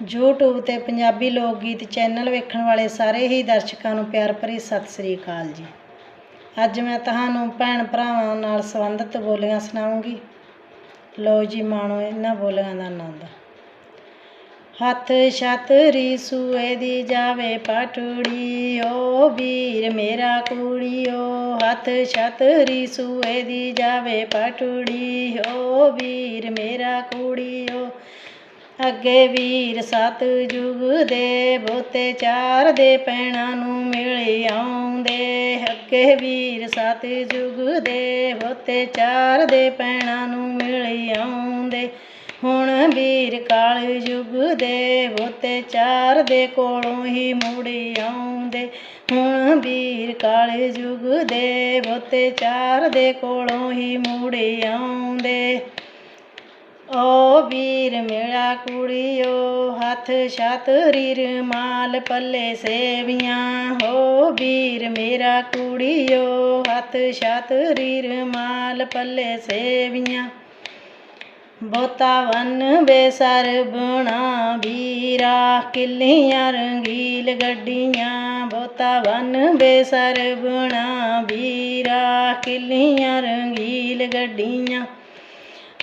YouTube ਤੇ ਪੰਜਾਬੀ ਲੋਕ ਗੀਤ ਚੈਨਲ ਵੇਖਣ ਵਾਲੇ ਸਾਰੇ ਹੀ ਦਰਸ਼ਕਾਂ ਨੂੰ ਪਿਆਰ ਭਰੀ ਸਤਿ ਸ੍ਰੀ ਅਕਾਲ ਜੀ। ਅੱਜ ਮੈਂ ਤੁਹਾਨੂੰ ਭੈਣ ਭਰਾਵਾਂ ਨਾਲ ਸੰਬੰਧਿਤ ਬੋਲੀਆਂ ਸੁਣਾਉਂਗੀ। ਲੋ ਜੀ ਮਾਣੋ, ਇਹਨਾਂ ਬੋਲੀਆਂ ਦਾ ਆਨੰਦ। ਹੱਥ ਛਤਰੀ ਸੂਏ ਦੀ ਜਾਵੇ ਪਟੜੀ, ਓ ਵੀਰ ਮੇਰਾ ਕੁੜੀਓ ਹੱਥ ਛਤਰੀ ਸੂਏ ਦੀ ਜਾਵੇ ਪਟੜੀ, ਓ ਵੀਰ ਮੇਰਾ ਕੁੜੀਓ ਅੱਗੇ ਵੀਰ ਸਤ ਜੁਗ ਦੇ ਬੋਤੇ ਚਾਰ ਦੇ ਪੈਣਾ ਨੂੰ ਮਿਲ ਆਉਂਦੇ। ਅੱਗੇ ਵੀਰ ਸਤ ਜੁਗ ਦੇ ਬੋਤੇ ਚਾਰ ਦੇ ਪੈਣਾ ਨੂੰ ਮਿਲ ਆਉਂਦੇ। ਹੁਣ ਵੀਰ ਕਾਲ ਯੁਗ ਦੇ ਬੋਤੇ ਚਾਰ ਦੇ ਕੋਲੋਂ ਹੀ ਮੁੜ ਆਉਂਦੇ। ਹੁਣ ਵੀਰ ਕਾਲ ਯੁਗ ਦੇ ਬੋਤੇ ਚਾਰ ਦੇ ਕੋਲੋਂ ਹੀ ਮੁੜ ਆਉਂਦੇ। ਓ ਵੀਰ ਮੇਰਾ ਕੁੜੀਓ, ਹੱਥ ਛਤਰੀ ਰੁਮਾਲ ਪੱਲੇ ਸੇਵੀਆਂ। ਹੋ ਵੀਰ ਮੇਰਾ ਕੁੜੀਓ, ਹੱਥ ਛਤਰੀ ਰੁਮਾਲ ਪੱਲੇ ਸੇਵੀਆਂ। ਬੋਤਾ ਵਨ ਬੇਸਰ ਬਣਾ ਵੀਰਾ, ਕਿੱਲੀਆਂ ਰੰਗੀਲ ਗੱਡੀਆਂ। ਬੋਤਾ ਵਨ ਬੇਸਰ ਬਣਾ ਵੀਰਾ, ਕਿੱਲੀਆਂ ਰੰਗੀਲ ਗੱਡੀਆਂ।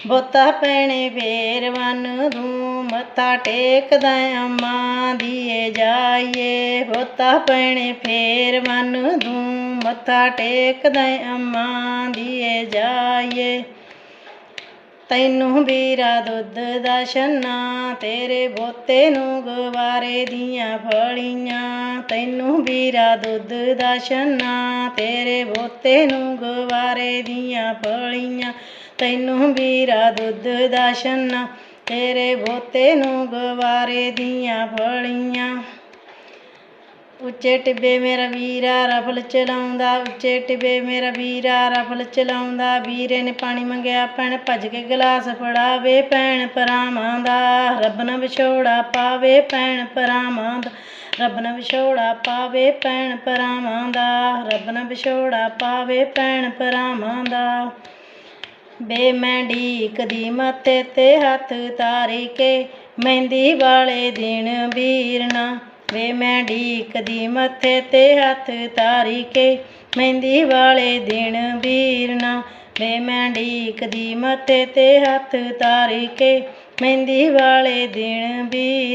ਬੋਤਾ ਪੈਣੇ ਫੇਰ ਵਨ ਦੂੰ, ਮੱਥਾ ਟੇਕਦਾ ਅੰਮਾ ਦੀਏ ਜਾਈਏ। ਬੋਤਾ ਪੈਣੇ ਫੇਰ ਵਨ ਦੂੰ, ਮੱਥਾ ਟੇਕਦਾ ਅੰਮਾ ਦੀਏ ਜਾਈਏ। ਤੈਨੂੰ ਵੀਰਾ ਦੁੱਧ ਦਾ ਛੰਨਾ, ਤੇਰੇ ਬੋਤੇ ਨੂੰ ਗਵਾਰੇ ਦੀਆਂ ਫਲੀਆਂ। ਤੈਨੂੰ ਵੀਰਾ ਦੁੱਧ ਦਾ ਛੰਨਾ, ਤੇਰੇ ਬੋਤੇ ਨੂੰ ਗਵਾਰੇ ਦੀਆਂ ਫਲੀਆਂ। ਤੈਨੂੰ ਵੀਰਾ ਦੁੱਧ ਦਾ ਛੰਨਾ, ਤੇਰੇ ਬੋਤੇ ਨੂੰ ਗਵਾਰੇ ਦੀਆਂ ਫਲੀਆਂ। ਉੱਚੇ ਟਿੱਬੇ ਮੇਰਾ ਵੀਰਾ ਰਫਲ ਚਲਾਉਂਦਾ, ਉੱਚੇ ਟਿੱਬੇ ਮੇਰਾ ਵੀਰਾ ਰਫਲ ਚਲਾਉਂਦਾ, ਵੀਰੇ ਨੇ ਪਾਣੀ ਮੰਗਿਆ ਭੈਣ ਭੱਜ ਕੇ ਗਲਾਸ ਫੜਾਵੇ ਭੈਣ ਭਰਾਵਾਂ ਦਾ, ਰੱਬ ਨਾ ਵਿਛੋੜਾ ਪਾਵੇ ਭੈਣ ਭਰਾਵਾਂ ਦਾ, ਰੱਬ ਨਾ ਵਿਛੋੜਾ ਪਾਵੇ ਭੈਣ ਭਰਾਵਾਂ ਦਾ, ਰੱਬ ਨਾ ਵਿਛੋੜਾ ਪਾਵੇ ਭੈਣ ਭਰਾਵਾਂ ਦਾ। ਬੇ ਮੈਂ ਢੀਕਦੀ ਮੱਥੇ ਤੇ ਹੱਥ ਤਾਰੀ ਕੇ, ਮਹਿੰਦੀ ਵਾਲੇ ਦਿਨ ਵੀਰਨਾ ਵੇ ਮੈਂ ਢੀਕਦੀ ਮੱਥੇ ਤੇ ਹੱਥ ਤਾਰੀ ਕੇ, ਮਹਿੰਦੀ ਵਾਲੇ ਦਿਨ ਵੀਰਨਾ ਵੇ ਮੈਂ ਢੀਕਦੀ ਮੱਥੇ ਤੇ ਹੱਥ ਤਾਰੀ ਕੇ, ਮਹਿੰਦੀ ਵਾਲੇ ਦਿਨ ਵੀਰ